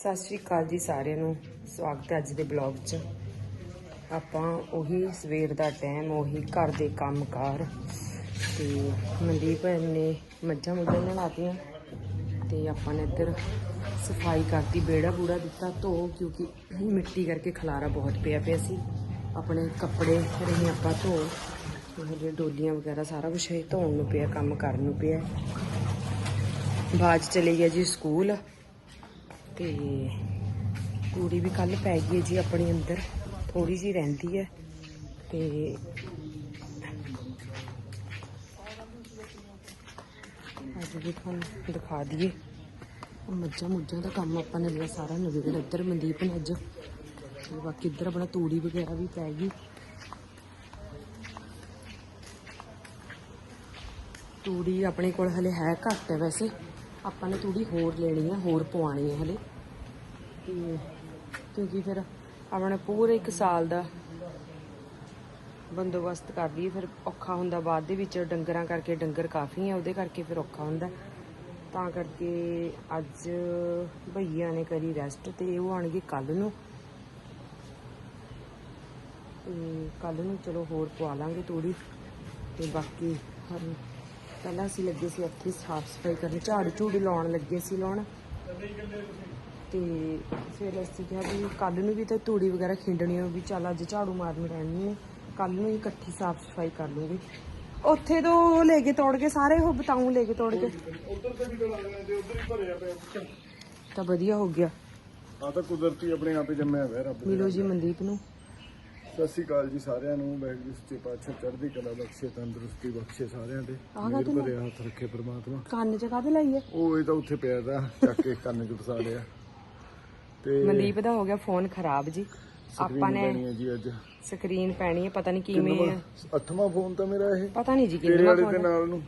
ਸਤਿ ਸ਼੍ਰੀ ਅਕਾਲ ਜੀ ਸਾਰਿਆਂ ਨੂੰ। ਸਵਾਗਤ ਹੈ ਅੱਜ ਦੇ ਬਲੌਗ 'ਚ। ਆਪਾਂ ਉਹੀ ਸਵੇਰ ਦਾ ਟਾਈਮ ਉਹੀ ਘਰ ਦੇ ਕੰਮਕਾਰ ਤੇ ਮਨਦੀਪ ਨੇ ਮੱਝਾਂ ਮੁੱਝਾਂ ਨਲਾਤੀਆਂ ਤੇ ਆਪਾਂ ਨੇ ਇੱਧਰ ਸਫ਼ਾਈ ਕਰਤੀ ਬੇੜਾ ਬੂੜਾ ਦਿੱਤਾ, ਧੋ, ਕਿਉਂਕਿ ਮਿੱਟੀ ਕਰਕੇ ਖਲਾਰਾ ਬਹੁਤ ਪਿਆ ਪਿਆ ਸੀ। ਆਪਣੇ ਕੱਪੜੇ ਰਹੇ ਆਪਾਂ ਧੋ ਜਿਹੜੇ ਡੋਲੀਆਂ ਵਗੈਰਾ ਸਾਰਾ ਕੁਝ ਇਹ ਧੋਣ ਨੂੰ ਪਿਆ, ਕੰਮ ਕਰਨ ਨੂੰ ਪਿਆ। ਬਾਜ ਚਲੇ ਗਿਆ ਜੀ ਸਕੂਲ। ਤੇ ਕੁੜੀ ਵੀ ਕੱਲ ਪੈ ਗਈ ਜੀ ਆਪਣੇ ਅੰਦਰ ਥੋੜੀ ਜੀ ਰਹਿੰਦੀ ਹੈ ਤੇ ਅੱਜ ਵੀ ਤੁਹਾਨੂੰ ਦਿਖਾ ਦਈਏ। ਮੱਝਾਂ ਮੁੱਝਾਂ ਦਾ ਕੰਮ ਆਪਾਂ ਨੇ ਜਿਹੜਾ ਸਾਰਾ ਨਵੇੜ ਇੱਧਰ ਮਨਦੀਪ ਨੇ ਅੱਜ। ਤੇ ਬਾਕੀ ਇੱਧਰ ਆਪਣਾ ਤੂੜੀ ਵਗੈਰਾ ਵੀ ਪੈ ਗਈ। ਤੂੜੀ ਆਪਣੇ ਕੋਲ ਹਲੇ ਹੈ ਘੱਟ ਹੈ ਵੈਸੇ। ਆਪਾਂ ਨੇ ਤੂੜੀ ਹੋਰ ਲੈਣੀ ਹੈ ਹੋਰ ਪਵਾਉਣੀ ਹੈ ਹਲੇ। ਤੇ ਕਿਉਂਕਿ ਫਿਰ ਆਪਣੇ ਪੂਰੇ ਇੱਕ ਸਾਲ ਦਾ ਬੰਦੋਬਸਤ ਕਰ ਲਈਏ ਫਿਰ ਔਖਾ ਹੁੰਦਾ ਬਾਅਦ ਦੇ ਵਿੱਚ, ਡੰਗਰਾਂ ਕਰਕੇ ਡੰਗਰ ਕਾਫੀ ਆ, ਉਹਦੇ ਕਰਕੇ ਫਿਰ ਔਖਾ ਹੁੰਦਾ। ਤਾਂ ਕਰਕੇ ਅੱਜ ਭਈਆ ਨੇ ਕਰੀ ਰੈਸਟ ਤੇ ਉਹ ਆਣਗੇ ਕੱਲ ਨੂੰ। ਤੇ ਕੱਲ ਨੂੰ ਚਲੋ ਹੋਰ ਪਵਾ ਲਾਂਗੇ ਤੂੜੀ। ਤੇ ਬਾਕੀ ਪਹਿਲਾਂ ਅਸੀਂ ਲੱਗੇ ਸੀ ਇੱਥੇ ਸਾਫ਼ ਸਫ਼ਾਈ ਕਰਨ ਝਾੜੂ ਝੂੜੂ ਲਾਉਣ ਲੱਗੇ ਸੀ ਲਾਉਣ। ਤੇ ਫਿਰ ਅਸੀਂ ਕਿਹਾ ਵੀ ਕੱਲ ਨੂੰ ਵੀ ਤਾਂ ਤੂੜੀ ਵਗੈਰਾ ਖਿੰਡਣੀ ਹੋ ਵੀ ਚੱਲ ਅੱਜ ਝਾੜੂ ਮਾਰਨੀ ਰਹਿਣੀ ਹੈ ਕੱਲ ਨੂੰ ਹੀ ਇਕੱਠੀ ਸਾਫ਼ ਸਫ਼ਾਈ ਕਰ ਲੂੰਗੀ। ਉੱਥੇ ਤੋਂ ਉਹ ਲੈ ਕੇ ਤੋੜ ਕੇ ਸਾਰੇ ਉਹ ਬਤਾਉਂ ਲੈ ਕੇ ਤੋੜ ਕੇ। ਉਧਰ ਤੇ ਵੀ ਤਾਂ ਲੱਗਣੇ ਤੇ ਉਧਰ ਹੀ ਭਰਿਆ ਪਿਆ। ਤਾਂ ਵਧੀਆ ਹੋ ਗਿਆ। ਆ ਤਾਂ ਕੁਦਰਤੀ ਆਪਣੇ ਆਪੇ ਜੰਮਿਆ ਹੋਇਆ ਰੱਬ ਮਿਲੋ ਜੀ ਮਨਦੀਪ ਨੂੰ। ਸਤਿ ਸ਼੍ਰੀ ਅਕਾਲ ਜੀ ਸਾਰਿਆਂ ਨੂੰ ਵਾਹਿਗੁਰੂ ਸੱਚੇ ਪਾਤਸ਼ਾਹ ਚੜ੍ਹਦੀ ਕਲਾ ਬਖਸ਼ੇ ਤੰਦਰੁਸਤੀ ਬਖਸ਼ੇ ਸਾਰਿਆਂ ਤੇ ਆਹ ਭਰਿਆ ਹੱਥ ਰੱਖੇ ਪ੍ਰਮਾਤਮਾ। ਕੰਨ ਚ ਕਾਹਦੇ ਲਾਈਏ ਉਹ ਇਹ ਤਾਂ ਉੱਥੇ ਪਿਆ ਦਾ ਚੱਕ ਕੇ ਕੰਨ ਚ ਫਸਾ ਲਿਆ। ਤੇ ਮਨਦੀਪ ਦਾ ਹੋ ਗਿਆ ਫੋਨ ਖਰਾਬ ਜੀ। screen ਆਪਾਂ ਨੇ ਪੈਣੀ ਹੈ ਜੀ ਅੱਜ। ਸਕਰੀਨ ਪੈਣੀ ਹੈ ਪਤਾ ਨਹੀਂ ਕਿਵੇਂ ਕਿੰਨਵਾਂ ਅੱਠਵਾਂ ਫੋਨ ਤਾਂ ਮੇਰਾ ਇਹ। ਪਤਾ ਨਹੀਂ ਜੀ ਤੇਰੇ ਕਿੰਨਾ ਵਾਲੇ ਦੇ ਨਾਲ ਨੂੰ।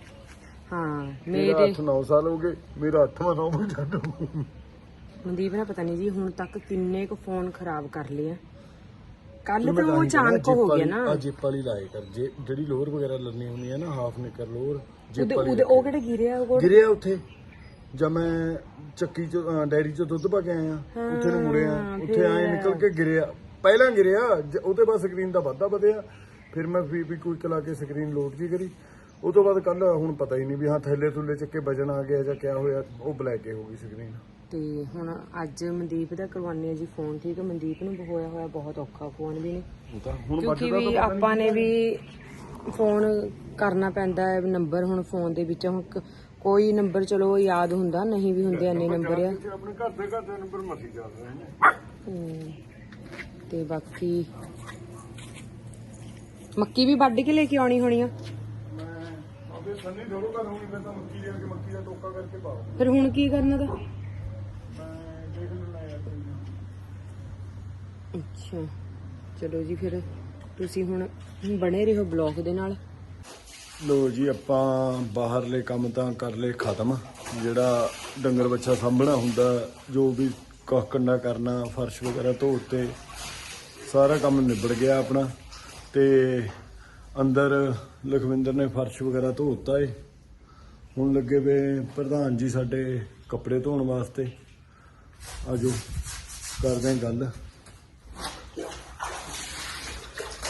ਹਾਂ ਮੇਰਾ ਮੇਰੇ 8-9 ਸਾਲ ਹੋ ਗਏ ਮੇਰਾ 8ਵਾਂ 9ਵਾਂ ਛੱਡੋ ਮਨਦੀਪ ਨੇ ਪਤਾ ਨਹੀਂ ਜੀ ਹੁਣ ਤੱਕ ਕਿੰਨੇ ਕੁ ਫੋਨ ਖਰਾਬ ਕਰ ਲਏ ਆ। ਕੱਲ ਤਾਂ ਉਹ ਅਚਾਨਕ ਹੋ ਗਿਆ ਨਾ। ਆਹ ਜਿੱਪ ਵਾਲੀ ਲਾਏ ਕਰ ਜੇ ਜਿਹੜੀ ਲੋਅਰ ਵਗੈਰਾ ਲੰਨੀ ਹੁੰਦੀ ਹੈ ਨਾ ਹਾਫ ਨਿਕਰ ਲੋਅਰ ਜਿੱਪ ਉਹਦੇ ਵਾਲੀ ਉਹਦੇ ਉਹ ਕਿਹੜੇ ਗਿਰਿਆ ਉਹ ਗਿਰਿਆ ਉੱਥੇ। ਜਦ ਮੈਂ ਚੱਕੀ ਚ ਡੈਰੀ ਚ ਦੁੱਧ ਪਾ ਕੇ ਆਇਆ। ਉੱਥੇ ਨੂੰ ਮੁੜਿਆ। ਉੱਥੇ ਆਏ ਨਿਕਲ ਕੇ ਗਿਰਿਆ ਪਹਿਲਾਂ ਗਿਰਿਆ ਉਹਦੇ ਬਾਅਦ ਸਕਰੀਨ ਦਾ ਵਾਧਾ ਵਧਿਆ। ਫਿਰ ਮੈਂ ਵੀ ਕੋਈ ਚਲਾ ਕੇ ਸਕਰੀਨ ਲੋਡ ਜੀ ਕਰੀ। ਉਹ ਤੋਂ ਬਾਅਦ ਕੱਲ ਹੁਣ ਪਤਾ ਹੀ ਨਹੀਂ ਵੀ ਹਾਂ ਥੱਲੇ ਥੁੱਲੇ ਚੱਕੇ ਵਜਨ ਆ ਗਿਆ ਜਾਂ ਕਿਆ ਹੋਇਆ ਉਹ ਬਲੈਕ ਹੋ ਗਈ ਸਕਰੀਨ ਤੇ ਹੁਣ ਅੱਜ ਮਨਦੀਪ ਦਾ ਕਰਵਾਉਂਦੇ ਆ ਜੀ ਫੋਨ ਠੀਕ ਹੈ? ਮਨਦੀਪ ਨੂੰ ਹੋਇਆ ਹੋਇਆ ਬਹੁਤ ਔਖਾ ਫੋਨ ਵੀ ਨੇ ਉਹ ਤਾਂ ਹੁਣ ਕਿਉਂਕਿ ਵੱਜਦਾ ਵੀ ਤਾਂ ਆਪਾਂ ਨੇ ਵੀ ਫੋਨ ਕਰਨਾ ਪੈਂਦਾ ਹੈ ਨੰਬਰ ਹੁਣ ਫੋਨ ਦੇ ਵਿੱਚ ਹੁਣ ਕ- ਕੋਈ ਨੰਬਰ ਚਲੋ ਯਾਦ ਹੁੰਦਾ ਨਹੀਂ ਵੀ ਹੁੰਦੇ ਇੰਨੇ ਨੰਬਰ ਆ। ਇੱਥੇ ਆਪਣੇ ਘਰ ਦੇ ਘਰ ਦੇ ਨੰਬਰ ਮਸੀ ਚੱਲ ਰਹੇ ਨੇ। ਹਮ, ਤੇ ਬਾਕੀ ਮੱਕੀ ਵੀ ਵੱਢ ਕੇ ਲੈ ਕੇ ਆਉਣੀ ਹੋਣੀ ਆ। ਮੈਂ ਆਪੇ ਸੰਨੀ ਥੋੜੋ ਕਰ ਹੋਣੀ ਮੈਂ ਤਾਂ ਮੱਕੀ ਦੇ ਕੇ ਮੱਕੀ ਦਾ ਟੋਕਾ ਕਰਕੇ ਪਾਉ ਫਿਰ ਹੁਣ ਕੀ ਕਰਨਾ ਦਾ ਮੈਂ ਦੇਖ ਲੈਣਾ ਯਾਰ ਕੋਈ ਨਾ। ਅੱਛਾ। ਚਲੋ ਜੀ ਫਿਰ ਤੁਸੀਂ ਹੁਣ ਬਣੇ ਰਹੋ ਬਲੌਗ ਦੇ ਨਾਲ। ਲੋ ਜੀ, ਆਪਾਂ ਬਾਹਰਲੇ ਕੰਮ ਤਾਂ ਕਰ ਲਏ ਖਤਮ। ਜਿਹੜਾ ਡੰਗਰ ਬੱਚਾ ਸਾਂਭਣਾ ਹੁੰਦਾ, ਜੋ ਵੀ ਕੱਖ ਕੰਡਾ ਕਰਨਾ, ਫਰਸ਼ ਵਗੈਰਾ ਧੋਤੇ, ਸਾਰਾ ਕੰਮ ਨਿਬੜ ਗਿਆ ਆਪਣਾ। ਤੇ ਅੰਦਰ ਲਖਵਿੰਦਰ ਨੇ ਫਰਸ਼ ਵਗੈਰਾ ਧੋਤਾ ਏ। ਹੁਣ ਲੱਗੇ ਵੇ ਪ੍ਰਧਾਨ ਜੀ ਸਾਡੇ ਕੱਪੜੇ ਧੋਣ ਵਾਸਤੇ। ਆਜੋ, ਕਰਦੇ ਹਾਂ ਗੱਲ।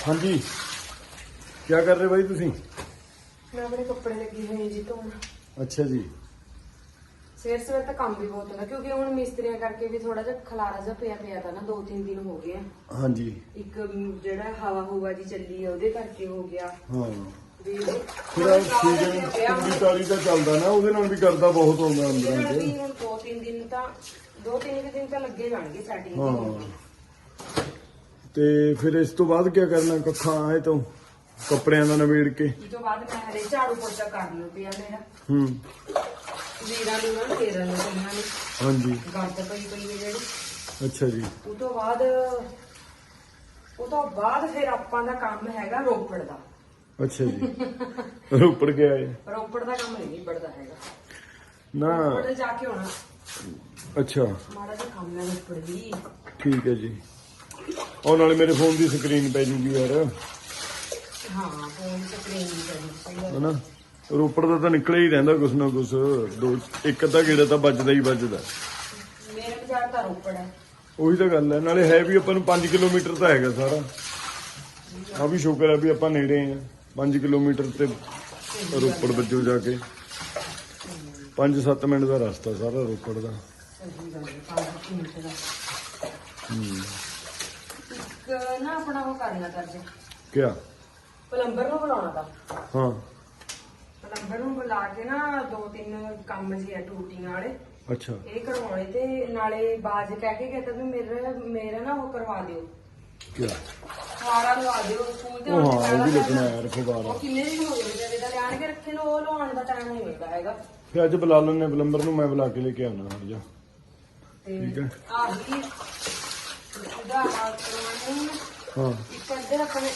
ਹਾਂਜੀ। ਕੀ ਕਰ ਰਹੇ ਬਾਈ ਤੁਸੀਂ? ਮੈਂ ਆਪਣੇ ਕੱਪੜੇ ਲੱਗੀ ਹੋਈ ਜੀ ਧੋਣ। ਅੱਛਾ ਜੀ। ਸਵੇਰ ਸਵੇਰ ਤਾਂ ਕੰਮ ਵੀ ਬਹੁਤ ਹੁੰਦਾ ਕਿਉਂਕਿ ਹੁਣ ਮਿਸਤਰੀਆਂ ਕਰਕੇ ਵੀ ਥੋੜਾ ਜਿਹਾ ਖਲਾਰਾ ਜਿਹਾ ਪਿਆ ਪਿਆ ਤਾਂ ਨਾ ਦੋ ਤਿੰਨ ਦਿਨ ਹੋ ਗਏ ਆ। ਹਾਂਜੀ। ਇੱਕ ਜਿਹੜਾ ਹਵਾ ਹੂਵਾ ਦੀ ਚੱਲੀ ਆ ਉਹਦੇ ਕਰਕੇ ਹੋ ਗਿਆ। ਹਾਂ। ਵੀ ਫਿਰ ਸੀਜ਼ਨ ਕੁੰਡੀ ਤਾਰੀ ਦਾ ਚੱਲਦਾ ਨਾ ਉਹਦੇ ਨਾਲ ਵੀ ਕਰਦਾ ਬਹੁਤ ਆਉਂਦਾ ਅੰਦਰਾਂ ਚ ਹੁਣ ਦੋ ਤਿੰਨ ਦਿਨ ਤਾਂ ਦੋ ਤਿੰਨ ਕੁ ਦਿਨ ਤਾਂ ਲੱਗੇ ਜਾਣਗੇ ਸੈਟਿੰਗ ਹਾਂ। ਤੇ ਫਿਰ ਇਸ ਤੋਂ ਬਾਅਦ ਕੀ ਕਰਨਾ ਕੱਖਾਂ ਆਏ ਤੋਂ ਕੱਪੜਿਆਂ ਦਾ ਨਵੇੜ ਕੇ। ਇਸ ਤੋਂ ਬਾਅਦ ਮੈਂ ਹਰੇ ਝਾੜੂ ਪੋਚਾ ਕਰ ਲਿਓ ਪਿਆ ਮੇਰਾ। ਹੂੰ। ਵੀਰਾਂ ਨੂੰ ਨਾ ਫੇਰਨ ਨੂੰ ਪਈਆਂ ਨੇ। ਹਾਂਜੀ। ਗੰਦ ਪਈ ਪਈ ਹੈ ਜਿਹੜੀ। ਅੱਛਾ ਜੀ। ਉਹ ਤੋਂ ਬਾਅਦ ਉਹ ਤੋਂ ਬਾਅਦ ਫਿਰ ਆਪਾਂ ਦਾ ਕੰਮ ਹੈਗਾ ਰੋਪੜ ਦਾ। ਅੱਛਾ ਜੀ। ਰੋਪੜ ਕੇ ਆਏ। ਰੋਪੜ ਦਾ ਕੰਮ ਨਹੀਂ ਨਿਬੜਦਾ ਹੈਗਾ। ਨਾ। ਰੋਪੜ ਜਾ ਕੇ ਆਉਣਾ। ਅੱਛਾ। ਮਾੜਾ ਜਿਹਾ ਕੰਮ ਹੈ ਰੋਪੜ ਦੀ। ਠੀਕ ਹੈ ਜੀ। ਉਹ ਨਾਲੇ ਮੇਰੇ ਫੋਨ ਦੀ ਸਕਰੀਨ ਪੈ ਜੂਗੀ ਯਾਰ। ਹਾਂ ਫੋਨ ਤੇ ਟ੍ਰੇਨ ਦੀ ਕਰਨੀ ਚਾਹੀਦੀ ਹਨਾ? ਰੋਪੜ ਦਾ ਤਾਂ ਨਿਕਲਿਆ ਹੀ ਰਹਿੰਦਾ ਕੁਛ ਨਾ ਕੁਛ। ਦੋ ਇੱਕ ਅੱਧਾ ਗੇੜਾ ਤਾਂ ਵੱਜਦਾ ਹੀ ਵੱਜਦਾ। ਮੇਰੇ ਜ਼ਿਆਦਾਤਰ ਰੋਪੜ ਹੈ ਉਹੀ ਤਾਂ ਗੱਲ ਹੈ ਨਾਲੇ ਹੈ ਵੀ ਆਪਾਂ ਨੂੰ 5 ਕਿਲੋਮੀਟਰ ਤਾਂ ਹੈਗਾ ਸਾਰਾ। ਆ ਵੀ ਸ਼ੁਕਰ ਹੈ ਵੀ ਆਪਾਂ ਨੇੜੇ ਆ। 5 ਕਿਲੋਮੀਟਰ ਤੇ ਰੋਪੜ ਵੱਜੋ ਜਾ ਕੇ। 5-7 ਮਿੰਟ ਦਾ ਰਸਤਾ ਸਾਰਾ ਰੋਪੜ ਦਾ। ਹੈ ਪੰਜ ਕੁ ਮਿੰਟ ਦਾ ਹੂੰ ਇੱਕ ਨਾ ਆਪਣਾ ਉਹ ਕਰਨਾ ਤਾਂ ਅੱਜ ਕਿਆ? ਪਲੰਬਰ ਨੂੰ ਬੁਲਾਉਣਾ ਤਾਂ। ਹਾਂ। ਪਲੰਬਰ ਨੂੰ ਬੁਲਾ ਕੇ ਨਾ ਦੋ ਤਿੰਨ ਕੰਮ ਜੀ ਆ ਟੂਟੀਆਂ ਵਾਲੇ। ਅੱਛਾ। ਇਹ ਕਰਵਾਉਣੇ ਤੇ ਨਾਲੇ ਬਾਜ ਕਹਿ ਕੇ ਕਹਿੰਦਾ ਵੀ ਮੇਰਾ ਮੇਰਾ ਨਾ ਉਹ ਕਰਵਾ ਦਿਓ। ਕਿਆ? ਫੁਆਰਾ ਲਵਾ ਦਿਓ ਸਕੂਲ ਦੇ ਉਹ ਹਾਂ ਉਹ ਆਉਣ ਵੀ ਤੋਂ ਲੱਗਣਾ ਪਹਿਲਾਂ। ਯਾਰ ਫਵਾਰਾ ਉਹ ਕਿੰਨੇ ਦਿਨ ਹੋ ਗਏ ਵਿਚਾਰੇ ਦਾ ਲਿਆਣ ਕੇ ਰੱਖੇ ਨੂੰ ਉਹ ਲਵਾਉਣ ਦਾ ਟਾਈਮ ਨਹੀਂ ਮਿਲਦਾ ਹੈਗਾ। ਫਿਰ ਅੱਜ ਬੁਲਾ ਲੈਣੇ ਪਲੰਬਰ ਨੂੰ ਮੈਂ ਬੁਲਾ ਕੇ ਲੈ ਕੇ ਆਉਣਾ ਹਟ ਜਾ। ਤੇ ਠੀਕ ਹੈ। ਆਹੀ ਉਹਦਾ ਹਾਲ ਕਰਵਾਉਣੀ ਹਾਂ। ਇੱਕ ਅੱਧੇ ਆਪਣੇ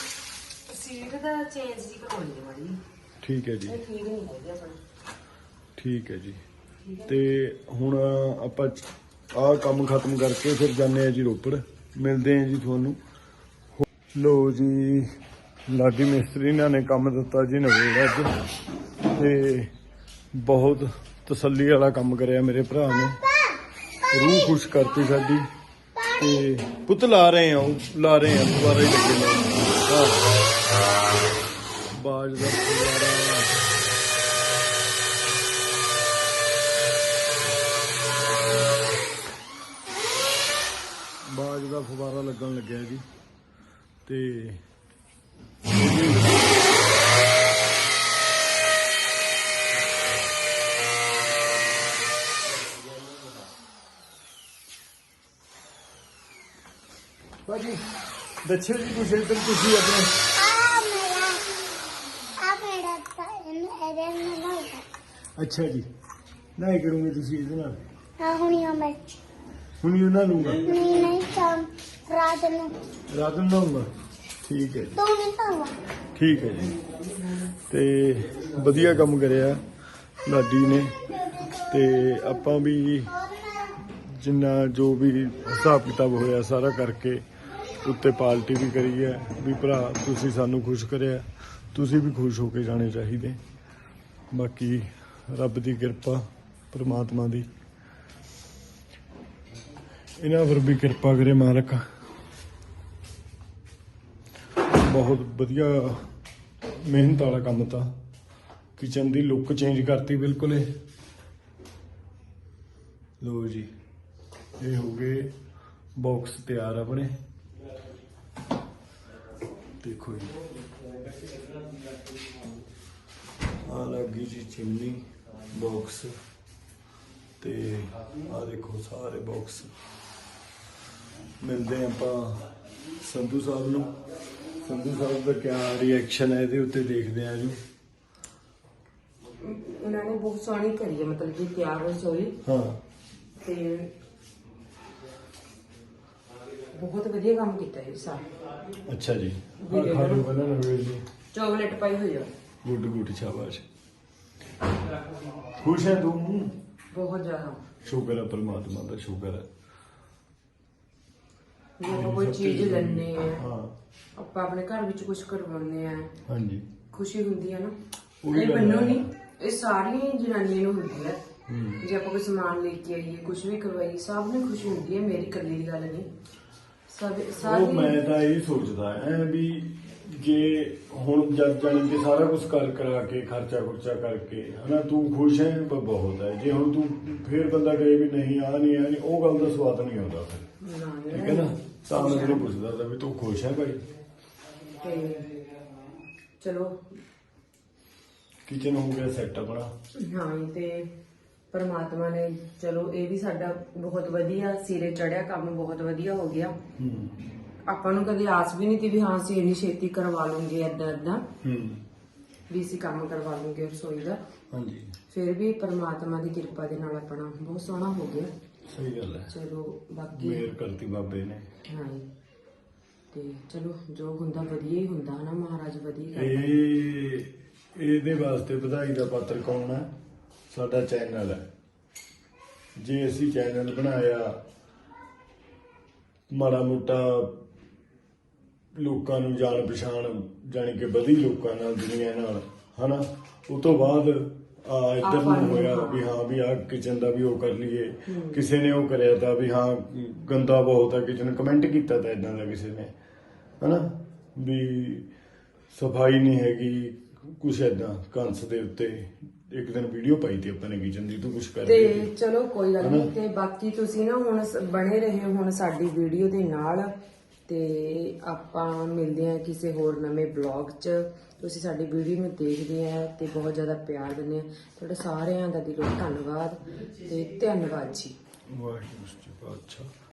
ਸੀਟ ਦਾ ਚੇਂਜ ਜੀ ਕਰਵਾਉਣੀ ਹੈ ਮਾੜੀ ਜਿਹੀ। ਠੀਕ ਹੈ ਜੀ। ਇਹ ਠੀਕ ਨਹੀਂ ਹੈਗੀ ਆਪਣਾ ਠੀਕ ਹੈ ਜੀ। ਤੇ ਹੁਣ ਆਪਾਂ ਆਹ ਕੰਮ ਖਤਮ ਕਰਕੇ ਫਿਰ ਜਾਂਦੇ ਆ ਜੀ ਰੋਪੜ। ਮਿਲਦੇ ਆ ਜੀ ਤੁਹਾਨੂੰ। ਲਓ ਜੀ, ਲਾਡੀ ਮਿਸਤਰੀ ਇਹਨਾਂ ਨੇ ਕੰਮ ਦਿੱਤਾ ਜੀ ਨਵੇੜ ਅੱਜ। ਤੇ ਬਹੁਤ ਤਸੱਲੀ ਵਾਲਾ ਕੰਮ ਕਰਿਆ ਮੇਰੇ ਭਰਾ ਨੇ। ਰੂਹ ਖੁਸ਼ ਕਰਤੀ ਸਾਡੀ। ਤੇ ਪੁੱਤ ਲਾ ਰਹੇ ਆ ਲਾ ਰਹੇ ਆ ਦੁਬਾਰਾ ਹੀ ਲੱਗੇ ਨੇ ਹਾਂ। ਬਾਜ ਦਾ ਦੁਬਾਰਾ ਬਾਜ ਦਾ ਫੁਵਾਰਾ ਲੱਗਣ ਲੱਗਿਆ ਜੀ। ਤੇ ਬਾਜੀ ਦੱਸਿਓ ਜੀ ਕੁਛ ਇੱਧਰ ਤੁਸੀਂ ਆਪਣੇ। ਆ ਮੇਰਾ ਆ ਮੇਰਾ ਤਾਂ ਇਹਦੇ ਨਾਲ ਹੋਗਾ ਅੱਛਾ ਜੀ। ਨਹੀਂ ਕਰੂੰਗੇ ਤੁਸੀਂ ਇਹਦੇ ਨਾਲ। ਆ ਹੁਣੀ ਆ ਮੈਂ ਹੁਣ ਇਹਨਾਂ ਲੂੰਗਾ ਨਹੀਂ ਨਹੀਂ ਤਾਂ ਰਾਤ ਨੂੰ ਰਾਤ ਨੂੰ ਲਾਉਂਗਾ ਠੀਕ ਹੈ ਜੀ। ਦੋ ਮਿੰਟ ਆਵਾ ਠੀਕ ਹੈ ਜੀ। ਤੇ ਵਧੀਆ ਕੰਮ ਕਰਿਆ ਲਾਡੀ ਨੇ। ਤੇ ਆਪਾਂ ਵੀ ਜਿੰਨਾ ਜੋ ਵੀ ਹਿਸਾਬ ਕਿਤਾਬ ਹੋਇਆ ਸਾਰਾ ਕਰਕੇ ਉੱਤੇ ਪਾਰਟੀ ਵੀ ਕਰੀ ਹੈ ਵੀ ਭਰਾ, ਤੁਸੀਂ ਸਾਨੂੰ ਖੁਸ਼ ਕਰਿਆ। ਤੁਸੀਂ ਵੀ ਖੁਸ਼ ਹੋ ਕੇ ਜਾਣੇ ਚਾਹੀਦੇ। ਬਾਕੀ ਰੱਬ ਦੀ ਕਿਰਪਾ, ਪ੍ਰਮਾਤਮਾ ਦੀ। ਇਹਨਾਂ ਪਰ ਵੀ ਕਿਰਪਾ ਕਰੇ ਮਾਲਕ। ਬਹੁਤ ਵਧੀਆ ਮਿਹਨਤ ਵਾਲਾ ਕੰਮ ਤਾਂ। ਕਿਚਨ ਦੀ ਲੁੱਕ ਚੇਂਜ ਕਰਤੀ ਬਿਲਕੁਲ ਇਹ। ਲੋ ਜੀ, ਇਹ ਹੋ ਗਏ ਬਾਕਸ ਤਿਆਰ ਆਪਣੇ। ਦੇਖੋ ਜੀ। ਆ ਲੱਗੀ ਜੀ ਚਿਮਨੀ ਬਾਕਸ ਤੇ ਆ ਦੇਖੋ ਸਾਰੇ ਬਾਕਸ ਮਿਲਦੇ ਆਪਾਂ ਸੰਧੂ ਸਾਹਿਬ ਨੂੰ। ਸੰਧੂ ਸਾਹਿਬ ਦਾ ਕਿਆ ਰਿਐਕਸ਼ਨ ਹੈ ਇਹਦੇ ਉੱਤੇ ਦੇਖਦੇ ਆ ਜੀ। ਉਹਨਾਂ ਨੇ ਬਹੁਤ ਸੋਹਣੀ ਕਰੀ ਹੈ ਮਤਲਬ ਕਿ ਤਿਆਰ ਰਸੋਈ ਹਾਂ। ਤੇ ਬਹੁਤ ਵਧੀਆ ਕੰਮ ਕੀਤਾ ਹੈ ਸਾਰਾ। ਅੱਛਾ ਜੀ। ਆ ਖਾ ਲਓ ਪਹਿਲਾਂ ਨਵੇਂ ਜੀ। ਚਾਕਲੇਟ ਪਾਈ ਹੋਈ ਆ। ਗੁੱਡ ਗੁੱਡ ਸ਼ਾਬਾਸ਼। ਖੁਸ਼ ਹੈ ਤੂੰ? ਬਹੁਤ ਜ਼ਿਆਦਾ। ਸ਼ੁਕਰ ਹੈ ਪਰਮਾਤਮਾ ਦਾ ਸ਼ੁਕਰ ਹੈ। ਜੇ ਆਪਾਂ ਕੋਈ ਚੀਜ਼ ਲੈਣੇ ਆ ਹਾਂ। ਆਪਾਂ ਆਪਣੇ ਘਰ ਵਿੱਚ ਕੁਝ ਕਰਵਾਉਂਦੇ ਆ। ਹਾਂਜੀ। ਖੁਸ਼ੀ ਹੁੰਦੀ ਹੈ ਨਾ। ਉਹੀ ਇਹ ਗੱਲ ਮੈਨੂੰ ਹੈ। ਨਹੀਂ ਇਹ ਸਾਰੀਆਂ ਹੀ ਜਨਾਨੀਆਂ ਨੂੰ ਹੁੰਦੀ ਹੈ। ਜੇ ਆਪਾਂ ਕੋਈ ਸਮਾਨ ਲੈ ਕੇ ਆਈਏ ਕੁਝ ਵੀ ਕਰਵਾਈਏ ਸਭ ਨੂੰ ਖੁਸ਼ੀ ਹੁੰਦੀ ਹੈ ਮੇਰੀ ਇਕੱਲੀ ਦੀ ਗੱਲ ਨਹੀਂ। ਉਹ ਮੈਂ ਤਾਂ ਇਹ ਸੋਚਦਾ ਐ ਵੀ ਜੇ ਹੁਣ ਜਦ ਜਾਣੀ ਕਿ ਸਾਰਾ ਕੁਝ ਕਰ ਕਰਾ ਕੇ ਖਰਚਾ ਖੁਰਚਾ ਕਰਕੇ ਹਨਾ ਤੂੰ ਖੁਸ਼ ਹੈ ਪਰ ਬਹੁਤ ਹੈ ਜੇ ਹੁਣ ਤੂੰ ਫੇਰ ਬੰਦਾ ਕਹੇ ਵੀ ਨਹੀਂ ਆ ਨਹੀਂ ਆ ਨਹੀਂ ਉਹ ਗੱਲ ਦਾ ਸਵਾਦ ਨਹੀਂ ਆਉਂਦਾ ਫਿਰ। ਠੀਕ ਹੈ ਨਾ? ਤਾਂ ਮੈਂ ਤੈਨੂੰ ਪੁੱਛਦਾ ਤਾਂ ਵੀ ਤੂੰ ਖੁਸ਼ ਹੈ ਭਾਈ? ਚਲੋ। ਕਿਚਨ ਹੋ ਗਿਆ ਸੈੱਟ ਆਪਣਾ। ਹਾਂ ਤੇ ਪਰਮਾਤਮਾ ਨੇ ਚਲੋ ਇਹ ਵੀ ਸਾਡਾ ਬਹੁਤ ਵਧੀਆ ਸਿਰੇ ਚੜਿਆ ਕੰਮ ਬਹੁਤ ਵਧੀਆ ਹੋ ਗਿਆ। ਹੂੰ। ਆਪਾਂ ਨੂੰ ਕਦੇ ਆਸ ਵੀ ਨਹੀਂ ਸੀ ਵੀ ਹਾਂ ਅਸੀਂ ਇੰਨੀ ਛੇਤੀ ਕਰਵਾ ਲਵਾਂਗੇ ਏਦਾਂ ਏਦਾਂ। ਹੂੰ। ਵੀ ਅਸੀਂ ਕੰਮ ਕਰਵਾ ਲਵਾਂਗੇ ਰਸੋਈ ਦਾ। ਹਾਂਜੀ। ਫਿਰ ਵੀ ਪਰਮਾਤਮਾ ਦੀ ਕਿਰਪਾ ਦੇ ਨਾਲ ਆਪਣਾ ਬਹੁਤ ਸੋਹਣਾ ਹੋ ਗਿਆ। ਸਹੀ ਗੱਲ ਹੈ। ਚਲੋ ਬਾਕੀ ਮੇਰ ਕਰਤੀ ਬਾਬੇ ਨੇ। ਹਾਂ। ਤੇ ਚਲੋ ਜੋ ਹੁੰਦਾ ਵਧੀਆ ਹੀ ਹੁੰਦਾ ਹਨਾ ਮਹਾਰਾਜ ਵਧੀਆ ਕਰਦਾ। ਇਹ ਇਹਦੇ ਵਾਸਤੇ ਵਧਾਈ ਦਾ ਪਾਤਰ ਕੌਣ ਹੈ? ਸਾਡਾ ਚੈਨਲ ਹੈ। ਜੇ ਅਸੀਂ ਚੈਨਲ ਬਣਾਇਆ ਮਾੜਾ ਮੋਟਾ ਲੋਕਾਂ ਨੂੰ ਜਾਣ ਪਛਾਣ ਜਾਣੀ ਕਿ ਵਧੀ ਲੋਕਾਂ ਨਾਲ ਦੁਨੀਆ ਨਾਲ ਹਨਾ? ਉਸ ਤੋਂ ਬਾਅਦ ਆ ਇੱਧਰ ਨੂੰ ਹੋਇਆ ਵੀ ਹਾਂ ਵੀ ਆ ਕਿਚਨ ਦਾ ਵੀ ਉਹ ਕਰ ਲਈਏ। ਕਿਸੇ ਨੇ ਉਹ ਕਰਿਆ ਤਾਂ ਵੀ ਹਾਂ ਗੰਦਾ ਬਹੁਤ ਆ ਕਿਚਨ ਕਮੈਂਟ ਕੀਤਾ ਤਾਂ ਇਦਾਂ ਦਾ ਕਿਸੇ ਨੇ ਹਨਾ? ਵੀ ਸਫ਼ਾਈ ਨਹੀਂ ਹੈਗੀ ਕੁਛ ਏਦਾਂ ਕੰਸ ਦੇ ਉੱਤੇ। ਇੱਕ ਦਿਨ ਵੀਡੀਓ ਪਾਈ ਤੀ ਆਪਾਂ ਨੇ ਕਿਚਨ ਦੀ ਤੂੰ ਕੁਛ ਕਰ ਤੇ ਚਲੋ ਕੋਈ ਗੱਲ ਨਹੀਂ ਤੇ ਬਾਕੀ ਤੁਸੀਂ ਨਾ ਹੁਣ ਸ- ਬਣੇ ਰਹੇ ਹੁਣ ਸਾਡੀ ਵੀਡੀਓ ਦੇ ਨਾਲ ਤੇ ਆਪਾਂ ਮਿਲਦੇ ਹਾਂ ਕਿਸੇ ਹੋਰ ਨਵੇਂ ਬਲੌਗ 'ਚ। ਤੁਸੀਂ ਸਾਡੀ ਵੀਡੀਓ ਨੂੰ ਦੇਖਦੇ ਆ ਤੇ ਬਹੁਤ ਜ਼ਿਆਦਾ ਪਿਆਰ ਦਿੰਦੇ ਆ। ਤੁਹਾਡੇ ਸਾਰਿਆਂ ਦਾ ਦਿਲੋਂ ਧੰਨਵਾਦ ਤੇ ਧੰਨਵਾਦ ਜੀ। ਵਾਹਿਗੁਰੂ ਜੀ ਕਾ ਖਾਲਸਾ।